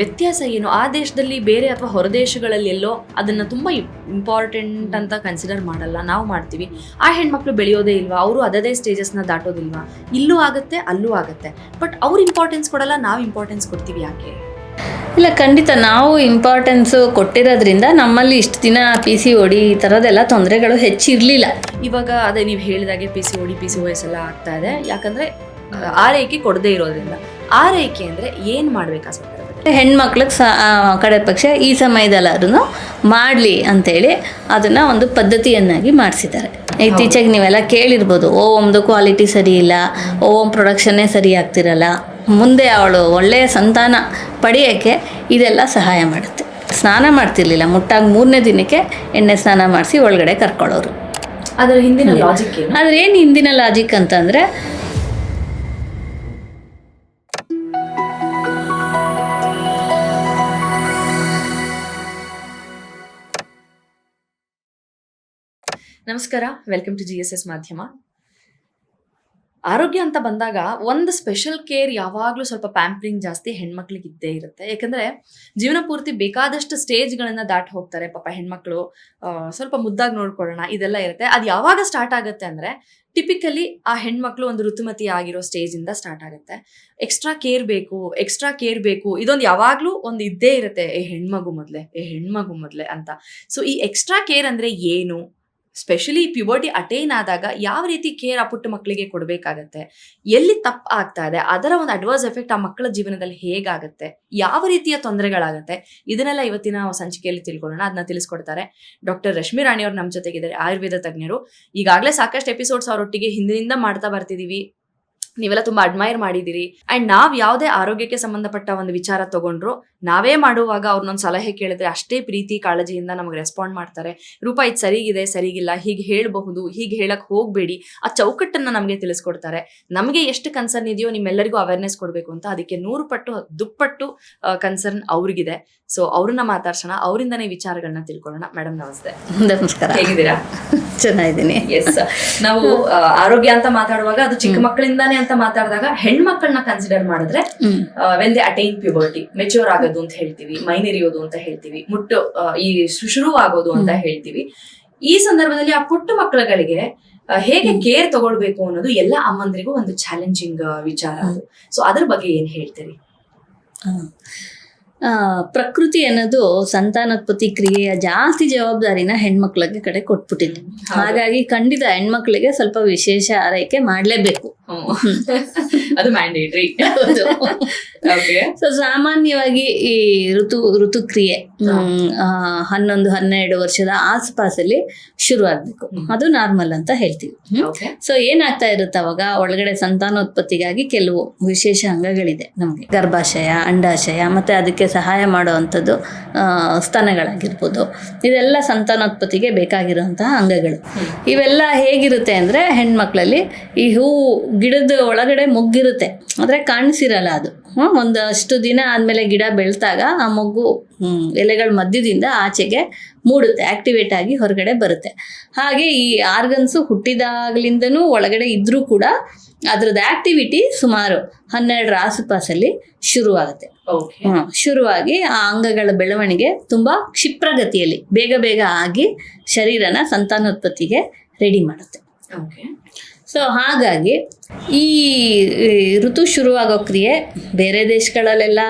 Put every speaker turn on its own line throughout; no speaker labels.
ವ್ಯತ್ಯಾಸ ಏನು? ಆ ದೇಶದಲ್ಲಿ ಬೇರೆ ಅಥವಾ ಹೊರದೇಶಗಳಲ್ಲಿ ಎಲ್ಲೋ ಅದನ್ನ ತುಂಬಾ ಇಂಪಾರ್ಟೆಂಟ್ ಅಂತ ಕನ್ಸಿಡರ್ ಮಾಡಲ್ಲ. ನಾವು ಮಾಡ್ತೀವಿ. ಆ ಹೆಣ್ಮಕ್ಳು ಬೆಳೆಯೋದೇ ಇಲ್ವಾ? ಅವರು ಅದೇ ಸ್ಟೇಜಸ್ನ ದಾಟೋದಿಲ್ವಾ? ಇಲ್ಲೂ ಆಗುತ್ತೆ ಅಲ್ಲೂ ಆಗುತ್ತೆ. ಬಟ್ ಅವ್ರು ಇಂಪಾರ್ಟೆನ್ಸ್ ಕೊಡಲ್ಲ ನಾವು ಇಂಪಾರ್ಟೆನ್ಸ್ ಕೊಡ್ತೀವಿ ಯಾಕೆ?
ಇಲ್ಲ ಖಂಡಿತ ನಾವು ಇಂಪಾರ್ಟೆನ್ಸು ಕೊಟ್ಟಿರೋದ್ರಿಂದ ನಮ್ಮಲ್ಲಿ ಇಷ್ಟು ದಿನ ಪಿ ಸಿ ಒಡಿ ಈ ಥರದ್ದೆಲ್ಲ ತೊಂದರೆಗಳು ಹೆಚ್ಚಿರಲಿಲ್ಲ.
ಇವಾಗ ಅದೇ ನೀವು ಹೇಳಿದಾಗೆ P C OD P C O S ಎಲ್ಲ ಆಗ್ತಾ ಇದೆ. ಯಾಕಂದ್ರೆ ಆರೈಕೆ ಕೊಡದೇ ಇರೋದ್ರಿಂದ. ಆರೈಕೆ ಅಂದ್ರೆ ಏನು ಮಾಡಬೇಕಾಗ್ತದೆ
ಹೆಣ್ಮಕ್ಳಿಗೆ ಸ ಕಡೆ ಪಕ್ಷ ಈ ಸಮಯದಲ್ಲಾದ್ರೂ ಮಾಡಲಿ ಅಂತೇಳಿ ಅದನ್ನು ಒಂದು ಪದ್ಧತಿಯನ್ನಾಗಿ ಮಾಡಿಸಿದ್ದಾರೆ. ಇತ್ತೀಚೆಗೆ ನೀವೆಲ್ಲ ಕೇಳಿರ್ಬೋದು ಓಮ್ದು ಕ್ವಾಲಿಟಿ ಸರಿ ಇಲ್ಲ ಓಮ್ ಪ್ರೊಡಕ್ಷನ್ನೇ ಸರಿ ಆಗ್ತಿರಲ್ಲ ಮುಂದೆ ಅವಳು ಒಳ್ಳೆಯ ಸಂತಾನ ಪಡೆಯೋಕ್ಕೆ ಇದೆಲ್ಲ ಸಹಾಯ ಮಾಡುತ್ತೆ. ಸ್ನಾನ ಮಾಡ್ತಿರ್ಲಿಲ್ಲ ಮುಟ್ಟಾಗಿ ಮೂರನೇ ದಿನಕ್ಕೆ ಎಣ್ಣೆ ಸ್ನಾನ ಮಾಡಿಸಿ ಒಳಗಡೆ ಕರ್ಕೊಳ್ಳೋರು.
ಅದರ ಹಿಂದಿನ ಲಾಜಿಕ್
ಆದ್ರೆ ಏನು? ಹಿಂದಿನ ಲಾಜಿಕ್ ಅಂತಂದರೆ
ನಮಸ್ಕಾರ welcome to G S S ಮಾಧ್ಯಮ ಆರೋಗ್ಯ ಅಂತ ಬಂದಾಗ ಒಂದು ಸ್ಪೆಷಲ್ ಕೇರ್ ಯಾವಾಗಲೂ ಸ್ವಲ್ಪ ಪ್ಯಾಂಪ್ರಿಂಗ್ ಜಾಸ್ತಿ ಹೆಣ್ಮಕ್ಳಿಗೆ ಇದ್ದೇ ಇರುತ್ತೆ. ಯಾಕಂದ್ರೆ ಜೀವನ ಪೂರ್ತಿ ಬೇಕಾದಷ್ಟು ಸ್ಟೇಜ್ಗಳನ್ನು ದಾಟಿ ಹೋಗ್ತಾರೆ. ಪಾಪ ಹೆಣ್ಮಕ್ಳು ಸ್ವಲ್ಪ ಮುದ್ದಾಗಿ ನೋಡ್ಕೊಳ್ಳೋಣ, ಇದೆಲ್ಲ ಇರುತ್ತೆ. ಅದು ಯಾವಾಗ ಸ್ಟಾರ್ಟ್ ಆಗುತ್ತೆ ಅಂದ್ರೆ ಟಿಪಿಕಲಿ ಆ ಹೆಣ್ಮಕ್ಳು ಒಂದು ಋತುಮತಿ ಆಗಿರೋ ಸ್ಟೇಜ್ ಇಂದ ಸ್ಟಾರ್ಟ್ ಆಗುತ್ತೆ. ಎಕ್ಸ್ಟ್ರಾ ಕೇರ್ ಬೇಕು ಎಕ್ಸ್ಟ್ರಾ ಕೇರ್ ಬೇಕು, ಇದೊಂದು ಯಾವಾಗಲೂ ಒಂದು ಇದ್ದೇ ಇರುತ್ತೆ. ಏ, ಹೆಣ್ಮಗು ಮೊದಲೇ, ಏ, ಹೆಣ್ಮಗು ಮೊದಲೇ ಅಂತ. ಸೊ ಈ ಎಕ್ಸ್ಟ್ರಾ ಕೇರ್ ಅಂದ್ರೆ ಏನು? ಸ್ಪೆಷಲಿ ಪ್ಯುಬರ್ಟಿ ಅಟೈನ್ ಆದಾಗ ಯಾವ ರೀತಿ ಕೇರ್ ಆ ಪುಟ್ಟ ಮಕ್ಕಳಿಗೆ ಕೊಡಬೇಕಾಗತ್ತೆ? ಎಲ್ಲಿ ತಪ್ಪು ಆಗ್ತಾ ಇದೆ? ಅದರ ಒಂದು ಅಡ್ವರ್ಸ್ ಎಫೆಕ್ಟ್ ಆ ಮಕ್ಕಳ ಜೀವನದಲ್ಲಿ ಹೇಗಾಗುತ್ತೆ? ಯಾವ ರೀತಿಯ ತೊಂದರೆಗಳಾಗುತ್ತೆ? ಇದನ್ನೆಲ್ಲ ಇವತ್ತಿನ ಸಂಚಿಕೆಯಲ್ಲಿ ತಿಳ್ಕೊಳ್ಳೋಣ. ಅದನ್ನ ತಿಳಿಸ್ಕೊಡ್ತಾರೆ ಡಾಕ್ಟರ್ ರಶ್ಮಿ ರಾಣಿ ಅವ್ರು ನಮ್ಮ ಜೊತೆಗಿದ್ದಾರೆ, ಆಯುರ್ವೇದ ತಜ್ಞರು. ಈಗಾಗಲೇ ಸಾಕಷ್ಟು ಎಪಿಸೋಡ್ಸ್ ಅವರೊಟ್ಟಿಗೆ ಹಿಂದಿನಿಂದ ಮಾಡ್ತಾ ಬರ್ತಿದೀವಿ. ನೀವೆಲ್ಲ ತುಂಬಾ ಅಡ್ಮೈರ್ ಮಾಡಿದಿರಿ ಅಂಡ್ ನಾವ್ ಯಾವ್ದೇ ಆರೋಗ್ಯಕ್ಕೆ ಸಂಬಂಧಪಟ್ಟ ಒಂದು ವಿಚಾರ ತಗೊಂಡ್ರು ನಾವೇ ಮಾಡುವಾಗ ಅವ್ರನ್ನೊಂದು ಸಲಹೆ ಕೇಳಿದ್ರೆ ಅಷ್ಟೇ ಪ್ರೀತಿ ಕಾಳಜಿಯಿಂದ ನಮಗೆ ರೆಸ್ಪಾಂಡ್ ಮಾಡ್ತಾರೆ. ರೂಪ ಇದು ಸರಿಗಿದೆ ಸರಿಗಿಲ್ಲ ಹೀಗೆ ಹೇಳಬಹುದು ಹೀಗೆ ಹೇಳಕ್ ಹೋಗ್ಬೇಡಿ ಆ ಚೌಕಟ್ಟನ್ನ ನಮಗೆ ತಿಳಿಸ್ಕೊಡ್ತಾರೆ. ನಮಗೆ ಎಷ್ಟು ಕನ್ಸರ್ನ್ ಇದೆಯೋ ನಿಮ್ಮೆಲ್ಲರಿಗೂ ಅವೇರ್ನೆಸ್ ಕೊಡಬೇಕು ಅಂತ ಅದಕ್ಕೆ ನೂರು ಪಟ್ಟು ದುಪ್ಪಟ್ಟು ಕನ್ಸರ್ನ್ ಅವ್ರಿಗಿದೆ. ಸೊ ಅವ್ರನ್ನ ಮಾತಾಡ್ಸೋಣ ಅವರಿಂದನೇ ವಿಚಾರಗಳನ್ನ ತಿಳ್ಕೊಳ್ಳೋಣ. ಮೇಡಮ್ ನಮಸ್ತೆ.
ನಮಸ್ಕಾರ.
ಹೇಗಿದ್ದೀರಾ?
ಚೆನ್ನಾಗಿದ್ದೀನಿ.
ಎಸ್ ನಾವು ಆರೋಗ್ಯ ಅಂತ ಮಾತಾಡುವಾಗ ಅದು ಚಿಕ್ಕ ಮಕ್ಕಳಿಂದಾನೇ ಅಂತ ಮಾತಾಡಿದಾಗ ಹೆಣ್ಮಕ್ಳನ್ನ ಕನ್ಸಿಡರ್ ಮಾಡಿದ್ರೆ
well
when they attain puberty mature ಆಗೋದು ಅಂತ ಹೇಳ್ತೀವಿ ಮೈನಿರಿಯೋದು ಅಂತ ಹೇಳ್ತೀವಿ ಮುಟ್ಟು ಈ ಶುರು ಆಗೋದು ಅಂತ ಹೇಳ್ತೀವಿ. ಈ ಸಂದರ್ಭದಲ್ಲಿ ಆ ಪುಟ್ಟ ಮಕ್ಕಳುಗಳಿಗೆ ಹೇಗೆ ಕೇರ್ ತಗೊಳ್ಬೇಕು ಅನ್ನೋದು ಎಲ್ಲ ಅಮ್ಮಂದ್ರಿಗೂ ಒಂದು ಚಾಲೆಂಜಿಂಗ್ ವಿಚಾರ ಅದು. ಸೊ ಅದ್ರ ಬಗ್ಗೆ ಏನ್ ಹೇಳ್ತೀರಿ?
ಪ್ರಕೃತಿ ಅನ್ನೋದು ಸಂತಾನೋತ್ಪತ್ತಿ ಕ್ರಿಯೆಯ ಜಾಸ್ತಿ ಜವಾಬ್ದಾರಿನ ಹೆಣ್ಮಕ್ಳಿಗೆ ಕಡೆ ಕೊಟ್ಬಿಟ್ಟಿದೆ. ಹಾಗಾಗಿ ಖಂಡಿತ ಹೆಣ್ಮಕ್ಳಿಗೆ ಸ್ವಲ್ಪ ವಿಶೇಷ ಆರೈಕೆ ಮಾಡಲೇಬೇಕು.
ಅದು ಮ್ಯಾಂಡೇಟ್ರಿ
ಸೊ ಸಾಮಾನ್ಯವಾಗಿ ಈ ಋತು ಋತುಕ್ರಿಯೆ ಹನ್ನೊಂದು ಹನ್ನೆರಡು ವರ್ಷದ ಆಸ್ಪಾಸಲ್ಲಿ ಶುರು ಆಗ್ಬೇಕು ಅದು ನಾರ್ಮಲ್ ಅಂತ ಹೇಳ್ತೀವಿ. ಸೊ ಏನಾಗ್ತಾ ಇರುತ್ತೆ ಅವಾಗ? ಒಳಗಡೆ ಸಂತಾನೋತ್ಪತ್ತಿಗಾಗಿ ಕೆಲವು ವಿಶೇಷ ಅಂಗಗಳಿದೆ ನಮಗೆ. ಗರ್ಭಾಶಯ ಅಂಡಾಶಯ ಮತ್ತೆ ಅದಕ್ಕೆ ಸಹಾಯ ಮಾಡುವಂಥದ್ದು ಸ್ತನಗಳಾಗಿರ್ಬೋದು. ಇದೆಲ್ಲ ಸಂತಾನೋತ್ಪತ್ತಿಗೆ ಬೇಕಾಗಿರುವಂತಹ ಅಂಗಗಳು. ಇವೆಲ್ಲ ಹೇಗಿರುತ್ತೆ ಅಂದ್ರೆ ಹೆಣ್ಮಕ್ಳಲ್ಲಿ ಈ ಹೂವು ಗಿಡದ ಒಳಗಡೆ ಮೊಗ್ಗಿರುತ್ತೆ. ಆದರೆ ಕಾಣಿಸಿರಲ್ಲ ಅದು. ಒಂದಷ್ಟು ದಿನ ಆದಮೇಲೆ ಗಿಡ ಬೆಳೆದಾಗ ಆ ಮೊಗ್ಗು ಎಲೆಗಳ ಮಧ್ಯದಿಂದ ಆಚೆಗೆ ಮೂಡುತ್ತೆ ಆಕ್ಟಿವೇಟ್ ಆಗಿ ಹೊರಗಡೆ ಬರುತ್ತೆ. ಹಾಗೆ ಈ ಆರ್ಗನ್ಸು ಹುಟ್ಟಿದಾಗ್ಲಿಂದನೂ ಒಳಗಡೆ ಇದ್ದರೂ ಕೂಡ ಅದ್ರದ್ದು ಆಕ್ಟಿವಿಟಿ ಸುಮಾರು ಹನ್ನೆರಡರ ಆಸುಪಾಸಲ್ಲಿ ಶುರುವಾಗುತ್ತೆ. ಶುರುವಾಗಿ ಆ ಅಂಗಗಳ ಬೆಳವಣಿಗೆ ತುಂಬಾ ಕ್ಷಿಪ್ರಗತಿಯಲ್ಲಿ ಬೇಗ ಬೇಗ ಆಗಿ ಶರೀರನ ಸಂತಾನೋತ್ಪತ್ತಿಗೆ ರೆಡಿ ಮಾಡುತ್ತೆ.
ಓಕೆ
ಸೊ ಹಾಗಾಗಿ ಈ ಋತು ಶುರುವಾಗೋ ಕ್ರಿಯೆ ಬೇರೆ ದೇಶಗಳಲ್ಲೆಲ್ಲ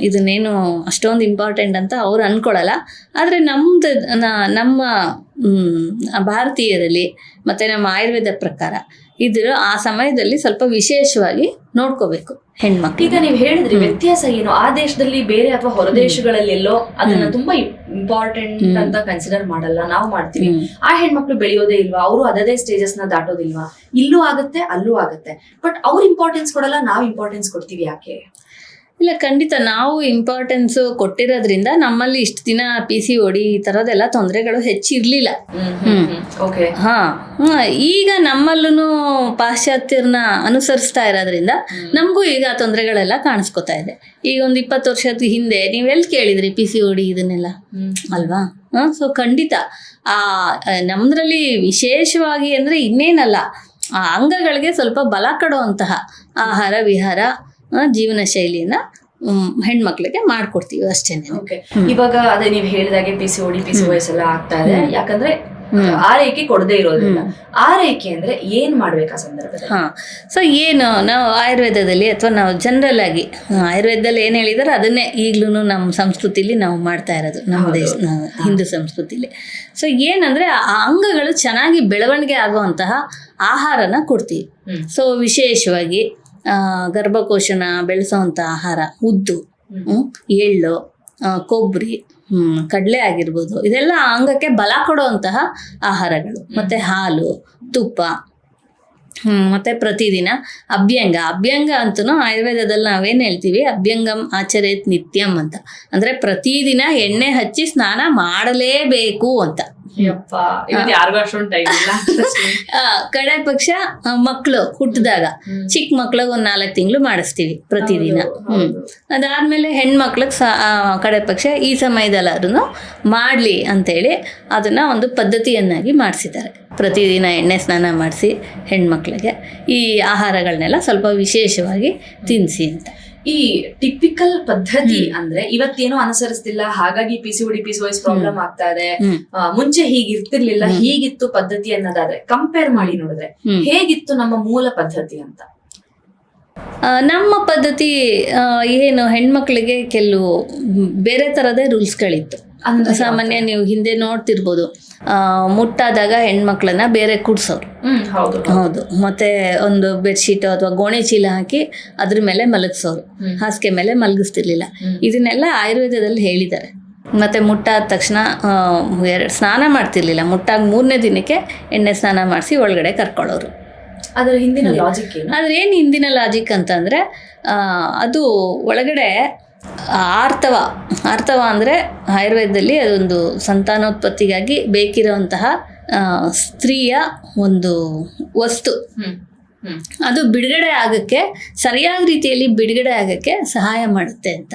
ಇದನ್ನೇನು ಅಷ್ಟೊಂದು ಇಂಪಾರ್ಟೆಂಟ್ ಅಂತ ಅವ್ರು ಅನ್ಕೊಳ್ಳಲ್ಲ ಆದರೆ ನಮ್ದು ನಮ್ಮ ಹ್ಮ್, ಭಾರತೀಯರಲ್ಲಿ ಮತ್ತು ನಮ್ಮ ಆಯುರ್ವೇದ ಪ್ರಕಾರ ಇದ್ರ ಆ ಸಮಯದಲ್ಲಿ ಸ್ವಲ್ಪ ವಿಶೇಷವಾಗಿ ನೋಡ್ಕೋಬೇಕು ಹೆಣ್ಮಕ್ಳು.
ಈಗ ನೀವು ಹೇಳಿದ್ರಿ ವ್ಯತ್ಯಾಸ ಏನು? ಆ ದೇಶದಲ್ಲಿ ಬೇರೆ ಅಥವಾ ಹೊರದೇಶಗಳಲ್ಲಿಲ್ಲೋ ಅದನ್ನ ತುಂಬಾ ಇಂಪಾರ್ಟೆಂಟ್ ಅಂತ ಕನ್ಸಿಡರ್ ಮಾಡಲ್ಲ. ನಾವು ಮಾಡ್ತೀವಿ. ಆ ಹೆಣ್ಮಕ್ಳು ಬೆಳೆಯೋದೇ ಇಲ್ವಾ? ಅವರು ಅದೇ ಸ್ಟೇಜಸ್ನ ದಾಟೋದಿಲ್ವಾ? ಇಲ್ಲೂ ಆಗುತ್ತೆ ಅಲ್ಲೂ ಆಗುತ್ತೆ. ಬಟ್ ಅವ್ರ ಇಂಪಾರ್ಟೆನ್ಸ್ ಕೊಡಲ್ಲ ನಾವು ಇಂಪಾರ್ಟೆನ್ಸ್ ಕೊಡ್ತೀವಿ ಯಾಕೆ?
ಇಲ್ಲ ಖಂಡಿತ ನಾವು ಇಂಪಾರ್ಟೆನ್ಸ್ ಕೊಟ್ಟಿರೋದ್ರಿಂದ ನಮ್ಮಲ್ಲಿ ಇಷ್ಟು ದಿನ ಪಿ ಸಿ ಓಡಿ ಈ ಥರದ್ದೆಲ್ಲ ತೊಂದರೆಗಳು ಹೆಚ್ಚಿರಲಿಲ್ಲ.
ಓಕೆ
ಹಾ. ಈಗ ನಮ್ಮಲ್ಲೂ ಪಾಶ್ಚಾತ್ಯರನ್ನ ಅನುಸರಿಸ್ತಾ ಇರೋದ್ರಿಂದ ನಮಗೂ ಈಗ ಆ ತೊಂದರೆಗಳೆಲ್ಲ ಕಾಣಿಸ್ಕೊತಾ ಇದೆ. ಈಗ ಒಂದು ಇಪ್ಪತ್ತು ವರ್ಷದ ಹಿಂದೆ ನೀವೆಲ್ಲಿ ಕೇಳಿದ್ರಿ ಪಿ ಸಿ ಓಡಿ ಇದನ್ನೆಲ್ಲ? ಅಲ್ವಾ? ಸೊ ಖಂಡಿತ. ಆ ನಮ್ಮದ್ರಲ್ಲಿ ವಿಶೇಷವಾಗಿ ಅಂದರೆ ಇನ್ನೇನಲ್ಲ ಆ ಅಂಗಗಳಿಗೆ ಸ್ವಲ್ಪ ಬಲ ಕೊಡುವಂತಹ ಆಹಾರ ವಿಹಾರ ಜೀವನ ಶೈಲಿಯನ್ನ ಹೆಣ್ಮಕ್ಳಿಗೆ ಮಾಡ್ಕೊಡ್ತೀವಿ ಅಷ್ಟೇನೆ.
ಇವಾಗ ಅದೇ ನೀವು ಹೇಳಿದಾಗೆ P C OD P C S ಎಲ್ಲ ಆಗ್ತಾ ಇದೆ. ಯಾಕಂದ್ರೆ. ಆರೈಕೆ ಕೊಡದೇ
ಇರೋದಿಲ್ಲ
ಆರೈಕೆ ಅಂದ್ರೆ ಏನ್ ಮಾಡ್ಬೇಕು ಆ ಸಂದರ್ಭದಲ್ಲಿ?
ಹಾ. ಸೊ ಏನು ನಾವು ಆಯುರ್ವೇದದಲ್ಲಿ ಅಥವಾ ನಾವು ಜನರಲ್ ಆಗಿ ಆಯುರ್ವೇದದಲ್ಲಿ ಏನ್ ಹೇಳಿದಾರೆ ಅದನ್ನೇ ಈಗ್ಲೂ ನಮ್ಮ ಸಂಸ್ಕೃತಿಲಿ ನಾವು ಮಾಡ್ತಾ ಇರೋದು. ನಮ್ಮ. ದೇಶ ಹಿಂದೂ ಸಂಸ್ಕೃತಿಲಿ. ಸೊ ಏನಂದ್ರೆ ಆ ಅಂಗಗಳು ಚೆನ್ನಾಗಿ ಬೆಳವಣಿಗೆ ಆಗುವಂತಹ ಆಹಾರನ ಕೊಡ್ತೀವಿ. ಸೊ ವಿಶೇಷವಾಗಿ ಗರ್ಭಕೋಶನ ಬೆಳೆಸೋವಂಥ ಆಹಾರ ಉದ್ದು ಎಳ್ಳು ಕೊಬ್ಬರಿ ಕಡಲೆ ಆಗಿರ್ಬೋದು. ಇದೆಲ್ಲ ಅಂಗಕ್ಕೆ ಬಲ ಕೊಡುವಂತಹ ಆಹಾರಗಳು. ಮತ್ತೆ ಹಾಲು ತುಪ್ಪ ಮತ್ತೆ ಪ್ರತಿದಿನ ಅಭ್ಯಂಗ. ಅಭ್ಯಂಗ ಅಂತೂ ಆಯುರ್ವೇದದಲ್ಲಿ ನಾವೇನು ಹೇಳ್ತೀವಿ? ಅಭ್ಯಂಗಂ ಆಚರೇತ್ ನಿತ್ಯಂ ಅಂತ. ಅಂದ್ರೆ ಪ್ರತಿದಿನ ಎಣ್ಣೆ ಹಚ್ಚಿ ಸ್ನಾನ ಮಾಡಲೇಬೇಕು ಅಂತ. ಕಡೆ ಪಕ್ಷ ಮಕ್ಕಳು ಹುಟ್ಟಿದಾಗ. ಚಿಕ್ಕ ಮಕ್ಳಿಗೆ ಒಂದ್ ನಾಲ್ಕು ತಿಂಗಳು ಮಾಡಿಸ್ತೀವಿ ಪ್ರತಿದಿನ. ಹ್ಮ್. ಅದಾದ್ಮೇಲೆ ಹೆಣ್ಮಕ್ಳಿಗೆ ಕಡೆ ಪಕ್ಷ ಈ ಸಮಯದಲ್ಲಾದ್ರೂ ಅಂತ ಅಂತೇಳಿ ಅದನ್ನ ಒಂದು ಪದ್ಧತಿಯನ್ನಾಗಿ ಮಾಡಿಸಿದ್ದಾರೆ. ಪ್ರತಿದಿನ ಎಣ್ಣೆ ಸ್ನಾನ ಮಾಡಿಸಿ ಹೆಣ್ಮಕ್ಳಿಗೆ ಈ ಆಹಾರಗಳನ್ನೆಲ್ಲ ಸ್ವಲ್ಪ ವಿಶೇಷವಾಗಿ ತಿನ್ನಿಸಿ ಅಂತ.
ಈ ಟಿಪಿಕಲ್ ಪದ್ಧತಿ ಅಂದ್ರೆ ಇವತ್ತೇನೋ ಅನುಸರಿಸ್ತಿಲ್ಲ ಹಾಗಾಗಿ P C D P C wise problem ಆಗ್ತಾ ಇದೆ. ಮುಂಚೆ ಹೀಗಿರ್ತಿರ್ಲಿಲ್ಲ. ಹೀಗಿತ್ತು ಪದ್ಧತಿ ಅನ್ನೋದಾದ್ರೆ ಕಂಪೇರ್ ಮಾಡಿ ನೋಡಿದ್ರೆ ಹೇಗಿತ್ತು ನಮ್ಮ ಮೂಲ ಪದ್ಧತಿ ಅಂತ?
ನಮ್ಮ ಪದ್ಧತಿ ಏನು ಹೆಣ್ಮಕ್ಳಿಗೆ ಕೆಲವು ಬೇರೆ ತರದೇ ರೂಲ್ಸ್ಗಳಿತ್ತು ಸಾಮಾನ್ಯ ನೀವು ಹಿಂದೆ ನೋಡ್ತಿರ್ಬೋದು. ಮುಟ್ಟಾದಾಗ ಹೆಣ್ಮಕ್ಳನ್ನ ಬೇರೆ ಕುಡ್ಸೋರು.
ಹೌದು
ಮತ್ತೆ ಒಂದು ಬೆಡ್ಶೀಟ್ ಅಥವಾ ಗೋಣೆ ಚೀಲ ಹಾಕಿ ಅದ್ರ ಮೇಲೆ ಮಲಗಿಸೋರು. ಹಾಸಿಗೆ ಮೇಲೆ ಮಲಗಿಸ್ತಿರ್ಲಿಲ್ಲ. ಇದನ್ನೆಲ್ಲ ಆಯುರ್ವೇದದಲ್ಲಿ ಹೇಳಿದ್ದಾರೆ. ಮತ್ತೆ ಮುಟ್ಟಾದ ತಕ್ಷಣ ಎರಡು ಸ್ನಾನ ಮಾಡ್ತಿರ್ಲಿಲ್ಲ. ಮುಟ್ಟಾಗ ಮೂರನೇ ದಿನಕ್ಕೆ ಎಣ್ಣೆ ಸ್ನಾನ ಮಾಡಿಸಿ ಒಳಗಡೆ ಕರ್ಕೊಳ್ಳೋರು.
ಅದರ ಹಿಂದಿನ ಲಾಜಿಕ್ ಏನು?
ಆದ್ರೆ ಏನು ಹಿಂದಿನ ಲಾಜಿಕ್ ಅಂತಂದ್ರೆ ಅದು ಒಳಗಡೆ ಆರ್ತವ. ಆರ್ತವ ಅಂದರೆ ಆಯುರ್ವೇದದಲ್ಲಿ ಅದೊಂದು ಸಂತಾನೋತ್ಪತ್ತಿಗಾಗಿ ಬೇಕಿರುವಂತಹ ಸ್ತ್ರೀಯ ಒಂದು ವಸ್ತು. ಅದು ಬಿಡುಗಡೆ ಆಗಕ್ಕೆ ಸರಿಯಾದ ರೀತಿಯಲ್ಲಿ ಬಿಡುಗಡೆ ಆಗಕ್ಕೆ ಸಹಾಯ ಮಾಡುತ್ತೆ ಅಂತ.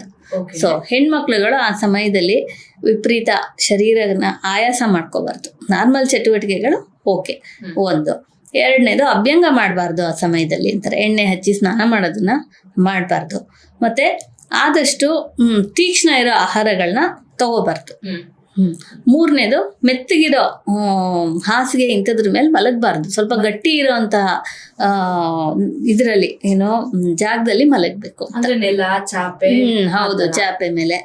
ಸೊ ಹೆಣ್ಮಕ್ಳುಗಳು ಆ ಸಮಯದಲ್ಲಿ ವಿಪರೀತ ಶರೀರನ ಆಯಾಸ ಮಾಡ್ಕೋಬಾರ್ದು. ನಾರ್ಮಲ್ ಚಟುವಟಿಕೆಗಳು ಓಕೆ. ಒಂದು. ಎರಡನೇದು ಅಭ್ಯಂಗ ಮಾಡಬಾರ್ದು ಆ ಸಮಯದಲ್ಲಿ ಅಂತಾರೆ. ಎಣ್ಣೆ ಹಚ್ಚಿ ಸ್ನಾನ ಮಾಡೋದನ್ನ ಮಾಡಬಾರ್ದು. ಮತ್ತೆ ಆದಷ್ಟು ತೀಕ್ಷ್ಣ ಇರೋ ಆಹಾರಗಳನ್ನ ತಗೋಬಾರ್ದು. ಮೂರನೇದು ಮೆತ್ತಗಿರೋ ಹಾಸಿಗೆ ಇಂಥದ್ರ ಮೇಲೆ ಮಲಗಬಾರ್ದು. ಸ್ವಲ್ಪ ಗಟ್ಟಿ ಇರೋಂತಹ ಇದರಲ್ಲಿ ಏನೋ ಜಾಗದಲ್ಲಿ ಮಲಗಬೇಕು
ಅಂದ್ರೆ ನೆಲ ಚಾಪೆ
ಹ್ಮ್ ಹೌದು ಚಾಪೆ ಮೇಲೆ.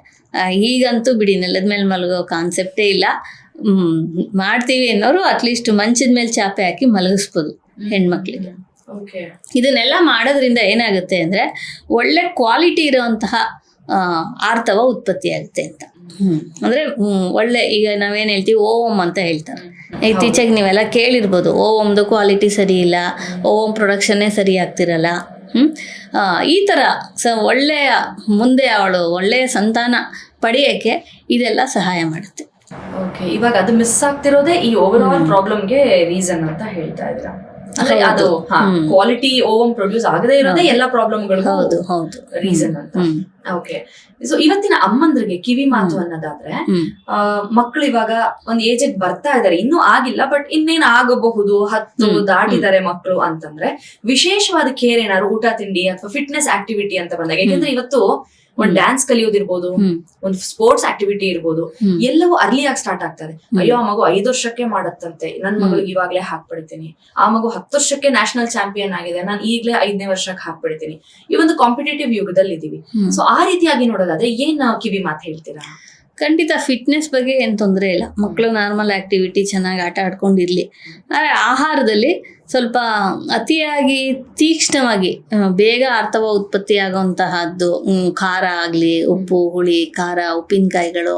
ಈಗಂತೂ ಬಿಡಿ ನೆಲದ ಮೇಲೆ ಮಲಗೋ ಕಾನ್ಸೆಪ್ಟೇ ಇಲ್ಲ. ಹ್ಮ್ ಮಾಡ್ತೀವಿ ಅನ್ನೋರು ಅಟ್ಲೀಸ್ಟ್ ಮಂಚದ ಮೇಲೆ ಚಾಪೆ ಹಾಕಿ ಮಲಗಿಸ್ಬೋದು ಹೆಣ್ಮಕ್ಳಿಗೆ. ಇದನ್ನೆಲ್ಲ ಮಾಡೋದ್ರಿಂದ ಏನಾಗುತ್ತೆ ಅಂದ್ರೆ ಒಳ್ಳೆ ಕ್ವಾಲಿಟಿ ಇರುವಂತಹ ಆರ್ತವ ಉತ್ಪತ್ತಿ ಆಗುತ್ತೆ ಅಂತ. ಹ್ಮ್. ಅಂದ್ರೆ ಒಳ್ಳೆ ಈಗ ನಾವೇನ್ ಹೇಳ್ತೀವಿ ಓಮ್ ಅಂತ ಹೇಳ್ತಾರೆ. ಇತ್ತೀಚೆಗೆ ನೀವೆಲ್ಲ ಕೇಳಿರ್ಬೋದು ಓಮ್ದು ಕ್ವಾಲಿಟಿ ಸರಿ ಇಲ್ಲ ಓಂ ಪ್ರೊಡಕ್ಷನ್ನೇ ಸರಿ ಆಗ್ತಿರಲ್ಲ ಹ್ಮ್? ಈ ತರ ಸ ಒಳ್ಳೆಯ ಮುಂದೆ ಅವಳು ಒಳ್ಳೆಯ ಸಂತಾನ ಪಡೆಯಕ್ಕೆ ಇದೆಲ್ಲ ಸಹಾಯ ಮಾಡುತ್ತೆ.
ಓಕೆ ಇವಾಗ ಅದು ಮಿಸ್ ಆಗ್ತಿರೋದೇ ಈ ಓವರ್ ಆಲ್. ಪ್ರಾಬ್ಲಮ್ಗೆ ರೀಸನ್ ಅಂತ ಹೇಳ್ತಾ ಇದ್ದೀರಾ? ಅಂದ್ರೆ ಅದು. ಕ್ವಾಲಿಟಿ ಓವಮ್ ಪ್ರೊಡ್ಯೂಸ್ ಆಗದೆ ಇರೋದೇ. ಎಲ್ಲಾ ಪ್ರಾಬ್ಲಮ್ಗಳು
ಹೌದು ಹೌದು
ರೀಸನ್ ಅಂತ ಓಕೆ ಸೊ ಇವತ್ತಿನ ಅಮ್ಮಂದ್ರಿಗೆ ಕಿವಿ ಮಾತು ಅನ್ನೋದಾದ್ರೆ ಮಕ್ಕಳು ಇವಾಗ ಒಂದ್ ಏಜ್ ಬರ್ತಾ ಇದಾರೆ. ಇನ್ನೂ ಆಗಿಲ್ಲ ಬಟ್ ಇನ್ನೇನ್ ಆಗಬಹುದು? ಹತ್ತು. ದಾಟಿದ್ದಾರೆ ಮಕ್ಕಳು ಅಂತಂದ್ರೆ ವಿಶೇಷವಾದ ಕೇರ್ ಏನಾದ್ರು ಊಟ ತಿಂಡಿ ಅಥವಾ ಫಿಟ್ನೆಸ್ ಆಕ್ಟಿವಿಟಿ ಅಂತ ಬಂದಾಗ ಯಾಕಂದ್ರೆ ಇವತ್ತು ಒಂದ್. ಡ್ಯಾನ್ಸ್ ಕಲಿಯೋದಿರ್ಬೋದು ಒಂದ್ ಸ್ಪೋರ್ಟ್ಸ್ ಆಕ್ಟಿವಿಟಿ ಇರ್ಬೋದು ಎಲ್ಲವೂ ಅರ್ಲಿ ಆಗಿ ಸ್ಟಾರ್ಟ್ ಆಗ್ತದೆ. ಅಯ್ಯೋ ಆ ಮಗು ಐದು ವರ್ಷಕ್ಕೆ ಮಾಡತ್ತಂತೆ. ನನ್. ಮಗಳಿಗೆ ಇವಾಗ್ಲೇ ಹಾಕ್ಬಿಡ್ತೀನಿ. ಆ ಮಗು ಹತ್ತು ವರ್ಷಕ್ಕೆ ನ್ಯಾಷನಲ್ ಚಾಂಪಿಯನ್ ಆಗಿದೆ. ನಾನು ಈಗ್ಲೇ ಐದನೇ ವರ್ಷಕ್ಕೆ ಹಾಕ್ಬಿಡ್ತೀನಿ. ಈ ಒಂದು ಕಾಂಪಿಟೇಟಿವ್ ಯುಗದಲ್ಲಿ ಇದೀವಿ ಸೊ ಆ ರೀತಿಯಾಗಿ ನೋಡೋದಾದ್ರೆ ಏನ್ ಕಿವಿ ಮಾತು ಹೇಳ್ತೀರಾ?
ಖಂಡಿತ ಫಿಟ್ನೆಸ್ ಬಗ್ಗೆ ಏನು ತೊಂದರೆ ಇಲ್ಲ. ಮಕ್ಕಳು ನಾರ್ಮಲ್ ಆ್ಯಕ್ಟಿವಿಟಿ ಚೆನ್ನಾಗಿ ಆಟ ಆಡ್ಕೊಂಡಿರಲಿ. ಆದರೆ ಆಹಾರದಲ್ಲಿ ಸ್ವಲ್ಪ ಅತಿಯಾಗಿ ತೀಕ್ಷ್ಣವಾಗಿ ಬೇಗ ಅರ್ಥವ ಉತ್ಪತ್ತಿ ಆಗುವಂತಹದ್ದು ಖಾರ ಆಗಲಿ ಉಪ್ಪು ಹುಳಿ ಖಾರ ಉಪ್ಪಿನಕಾಯಿಗಳು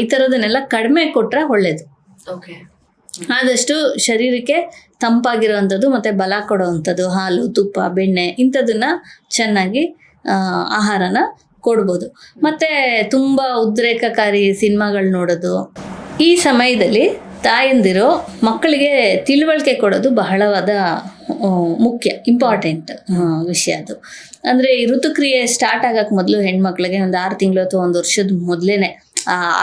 ಈ ಥರದನ್ನೆಲ್ಲ ಕಡಿಮೆ ಕೊಟ್ಟರೆ ಒಳ್ಳೆಯದು
ಓಕೆ
ಆದಷ್ಟು ಶರೀರಕ್ಕೆ ತಂಪಾಗಿರುವಂಥದ್ದು ಮತ್ತು ಬಲ ಕೊಡುವಂಥದ್ದು ಹಾಲು ತುಪ್ಪ ಬೆಣ್ಣೆ ಇಂಥದನ್ನ ಚೆನ್ನಾಗಿ ಆಹಾರನ ಕೊಡ್ಬೋದು. ಮತ್ತು ತುಂಬ ಉದ್ರೇಕಕಾರಿ ಸಿನಿಮಾಗಳು ನೋಡೋದು. ಈ ಸಮಯದಲ್ಲಿ ತಾಯಂದಿರು ಮಕ್ಕಳಿಗೆ ತಿಳುವಳಿಕೆ ಕೊಡೋದು ಬಹಳವಾದ ಮುಖ್ಯ ಇಂಪಾರ್ಟೆಂಟ್ ವಿಷಯ ಅದು. ಅಂದರೆ ಈ ಋತುಕ್ರಿಯೆ ಸ್ಟಾರ್ಟ್ ಆಗೋಕ್ಕೆ ಮೊದಲು ಹೆಣ್ಮಕ್ಳಿಗೆ ಒಂದು ಆರು ತಿಂಗಳು ಅಥವಾ ಒಂದು ವರ್ಷದ ಮೊದಲೇ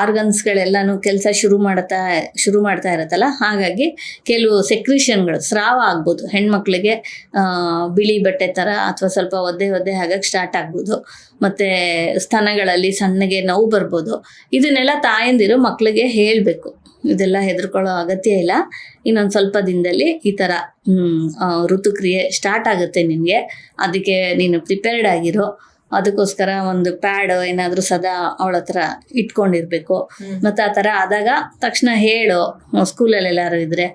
ಆರ್ಗನ್ಸ್ಗಳೆಲ್ಲನೂ ಕೆಲಸ ಶುರು ಮಾಡ್ತಾ ಶುರು ಮಾಡ್ತಾ ಇರುತ್ತಲ್ಲ? ಹಾಗಾಗಿ ಕೆಲವು ಸೆಕ್ರಿಷನ್ಗಳು ಸ್ರಾವ ಆಗ್ಬೋದು. ಹೆಣ್ಮಕ್ಳಿಗೆ ಬಿಳಿ ಬಟ್ಟೆ ಥರ ಅಥವಾ ಸ್ವಲ್ಪ ಒದ್ದೆ ಒದ್ದೆ ಆಗಕ್ಕೆ ಸ್ಟಾರ್ಟ್ ಆಗ್ಬೋದು. ಮತ್ತು ಸ್ತನಗಳಲ್ಲಿ ಸಣ್ಣಗೆ ನೋವು ಬರ್ಬೋದು. ಇದನ್ನೆಲ್ಲ ತಾಯಂದಿರು ಮಕ್ಕಳಿಗೆ ಹೇಳಬೇಕು. ಇದೆಲ್ಲ ಹೆದರ್ಕೊಳ್ಳೋ ಅಗತ್ಯ ಇಲ್ಲ. ಇನ್ನೊಂದು ಸ್ವಲ್ಪ ದಿನದಲ್ಲಿ ಈ ಥರ ಋತುಕ್ರಿಯೆ ಸ್ಟಾರ್ಟ್ ಆಗುತ್ತೆ ನಿನಗೆ. ಅದಕ್ಕೆ ನೀನು ಪ್ರಿಪೇರ್ಡ್ ಆಗಿರೋ ಅದಕ್ಕೋಸ್ಕರ ಒಂದು ಪ್ಯಾಡ್ ಏನಾದರೂ ಸದಾ ಅವಳ ಹತ್ರ ಇಟ್ಕೊಂಡಿರ್ಬೇಕು. ಮತ್ತು ಆ ಥರ ಆದಾಗ ತಕ್ಷಣ ಹೇಳು ಸ್ಕೂಲಲ್ಲಿ ಎಲ್ಲಾರು ಇದ್ರೆ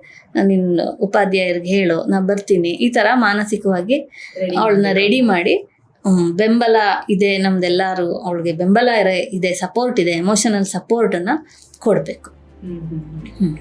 ನಿನ್ನ ಉಪಾಧ್ಯಾಯರಿಗೆ ಹೇಳು ನಾ ಬರ್ತೀನಿ. ಈ ಥರ ಮಾನಸಿಕವಾಗಿ ಅವಳನ್ನ ರೆಡಿ ಮಾಡಿ ಬೆಂಬಲ ಇದೆ ನಮ್ದೆಲ್ಲರೂ ಅವಳಿಗೆ ಬೆಂಬಲ ಇರ- ಇದೆ ಸಪೋರ್ಟ್ ಇದೆ ಎಮೋಷನಲ್ ಸಪೋರ್ಟನ್ನು ಕೊಡಬೇಕು. ಹ್ಮ್.